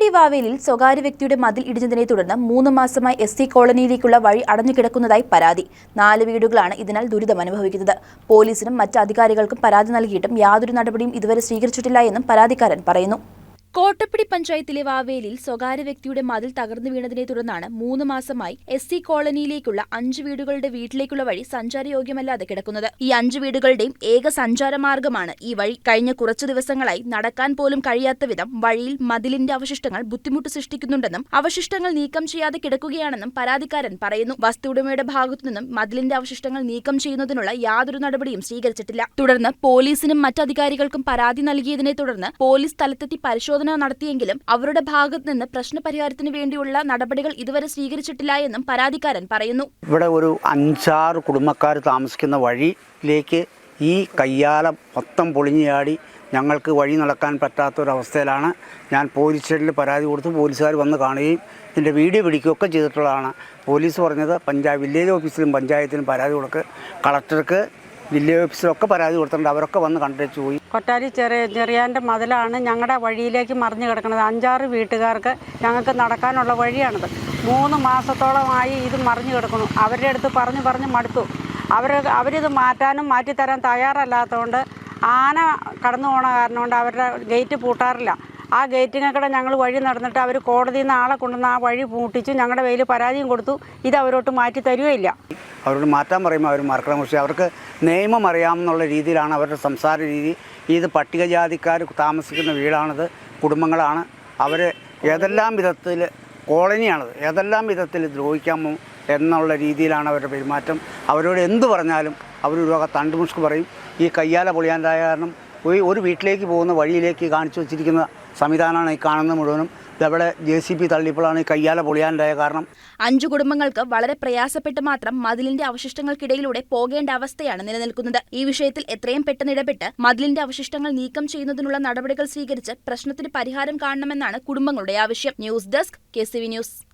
കോട്ടപ്പടി വാവേലിൽ സ്വകാര്യ വ്യക്തിയുടെ മതിൽ ഇടിഞ്ഞതിനെ തുടർന്ന് മൂന്ന് മാസമായി എസ് സി കോളനിയിലേക്കുള്ള വഴി അടഞ്ഞുകിടക്കുന്നതായി പരാതി. നാല് വീടുകളാണ് ഇതിനാൽ ദുരിതം അനുഭവിക്കുന്നത്. പോലീസിനും മറ്റ് അധികാരികൾക്കും പരാതി നൽകിയിട്ടും യാതൊരു നടപടിയും ഇതുവരെ സ്വീകരിച്ചിട്ടില്ല എന്നും പരാതിക്കാരൻ പറയുന്നു. കോട്ടപ്പടി പഞ്ചായത്തിലെ വാവേലിൽ സ്വകാര്യ വ്യക്തിയുടെ മതിൽ തകർന്നു വീണതിനെ തുടർന്നാണ് മൂന്ന് മാസമായി എസ് സി കോളനിയിലേക്കുള്ള അഞ്ച് വീടുകളുടെ വീട്ടിലേക്കുള്ള വഴി സഞ്ചാരയോഗ്യമല്ലാതെ കിടക്കുന്നത്. ഈ അഞ്ച് വീടുകളുടെയും ഏക സഞ്ചാരമാർഗമാണ് ഈ വഴി. കഴിഞ്ഞ കുറച്ചു ദിവസങ്ങളായി നടക്കാൻ പോലും കഴിയാത്ത വിധം വഴിയിൽ മതിലിന്റെ അവശിഷ്ടങ്ങൾ ബുദ്ധിമുട്ട് സൃഷ്ടിക്കുന്നുണ്ടെന്നും അവശിഷ്ടങ്ങൾ നീക്കം ചെയ്യാതെ കിടക്കുകയാണെന്നും പരാതിക്കാരൻ പറയുന്നു. വസ്തുവുടമയുടെ ഭാഗത്തു നിന്നും മതിലിന്റെ അവശിഷ്ടങ്ങൾ നീക്കം ചെയ്യുന്നതിനുള്ള യാതൊരു നടപടിയും സ്വീകരിച്ചിട്ടില്ല. തുടർന്ന് പോലീസിനും മറ്റധികാരികൾക്കും പരാതി നൽകിയതിനെ തുടർന്ന് പോലീസ് സ്ഥലത്തെത്തി പരിശോധന നടത്തിയെങ്കിലും അവരുടെ ഭാഗത്ത് നിന്ന് പ്രശ്നപരിഹാരത്തിന് വേണ്ടിയുള്ള നടപടികൾ ഇതുവരെ സ്വീകരിച്ചിട്ടില്ല എന്നും പരാതിക്കാരൻ പറയുന്നു. ഇവിടെ ഒരു അഞ്ചാറ് കുടുംബക്കാർ താമസിക്കുന്ന വഴിയിലേക്ക് ഈ കയ്യാലം മൊത്തം പൊളിഞ്ഞാടി ഞങ്ങൾക്ക് വഴി നടക്കാൻ പറ്റാത്തൊരവസ്ഥയിലാണ്. ഞാൻ പോലീസ് സ്റ്റേഷനിൽ പരാതി കൊടുത്ത് പോലീസുകാർ വന്ന് കാണുകയും ഇതിന്റെ വീഡിയോ പിടിക്കുകയൊക്കെ ചെയ്തിട്ടുള്ളതാണ്. പോലീസ് പറഞ്ഞത് പഞ്ചായത്ത് വില്ലേജ് ഓഫീസിലും പഞ്ചായത്തിലും പരാതി കൊടുക്കുക കളക്ടർക്ക് വില്ലേജ് ഓഫീസിലൊക്കെ പരാതി കൊടുത്തിട്ടുണ്ട്. അവരൊക്കെ വന്ന് കണ്ടിട്ട് പോയി. കൊട്ടാരി ചെറിയ ചെറിയാന്റെ മതിലാണ് ഞങ്ങളുടെ വഴിയിലേക്ക് മറിഞ്ഞു കിടക്കുന്നത്. അഞ്ചാറ് വീട്ടുകാർക്ക് ഞങ്ങൾക്ക് നടക്കാനുള്ള വഴിയാണിത്. മൂന്ന് മാസത്തോളമായി ഇത് മറിഞ്ഞു കിടക്കുന്നു. അവരുടെ അടുത്ത് പറഞ്ഞു പറഞ്ഞ് മടുത്തു. അവർ അവരിത് മാറ്റാനും മാറ്റിത്തരാൻ തയ്യാറല്ലാത്തതുകൊണ്ട് ആന കടന്നു പോണ കാരണം കൊണ്ട് അവരുടെ ഗേറ്റ് പൂട്ടാറില്ല. ആ ഗേറ്റിങ്ങക്കടെ ഞങ്ങൾ വഴി നടന്നിട്ട് അവർ കോടതിയിൽ നിന്ന് ആളെ കൊണ്ടുവന്ന് ആ വഴി പൂട്ടിച്ചു ഞങ്ങളുടെ വെയിൽ പരാതിയും കൊടുത്തു. ഇത് അവരോട്ട് മാറ്റി തരുകയില്ല. അവരോട് മാറ്റാൻ പറയുമ്പോൾ അവർ മറക്കണം പക്ഷേ അവർക്ക് നിയമം അറിയാമെന്നുള്ള രീതിയിലാണ് അവരുടെ സംസാര രീതി. ഇത് പട്ടികജാതിക്കാർ താമസിക്കുന്ന വീടാണിത് കുടുംബങ്ങളാണ്. അവർ ഏതെല്ലാം വിധത്തിൽ കോളനിയാണത് ഏതെല്ലാം വിധത്തിൽ ദ്രോഹിക്കാമോ എന്നുള്ള രീതിയിലാണ് അവരുടെ പെരുമാറ്റം. അവരോട് എന്ത് പറഞ്ഞാലും അവർ ഒരു വക തണ്ടുമുഷ്ക് പറയും. ഈ കയ്യാല പൊളിയാന്റെ കാരണം ഒരു വീട്ടിലേക്ക് പോകുന്ന വഴിയിലേക്ക് കാണിച്ചു വച്ചിരിക്കുന്ന സംവിധാനമാണ് ഈ കാണുന്നത് മുഴുവനും. ഇതവിടെ ജെ സി പി തള്ളിയപ്പോഴാണ് ഈ കയ്യാല പൊളിയാനുണ്ടായ കാരണം. അഞ്ചു കുടുംബങ്ങൾക്ക് വളരെ പ്രയാസപ്പെട്ട് മാത്രം മതിലിന്റെ അവശിഷ്ടങ്ങൾക്കിടയിലൂടെ പോകേണ്ട അവസ്ഥയാണ് നിലനിൽക്കുന്നത്. ഈ വിഷയത്തിൽ എത്രയും പെട്ടെന്ന് ഇടപെട്ട് മതിലിന്റെ അവശിഷ്ടങ്ങൾ നീക്കം ചെയ്യുന്നതിനുള്ള നടപടികൾ സ്വീകരിച്ച് പ്രശ്നത്തിന് പരിഹാരം കാണണമെന്നാണ് കുടുംബങ്ങളുടെ ആവശ്യം. News desk K news.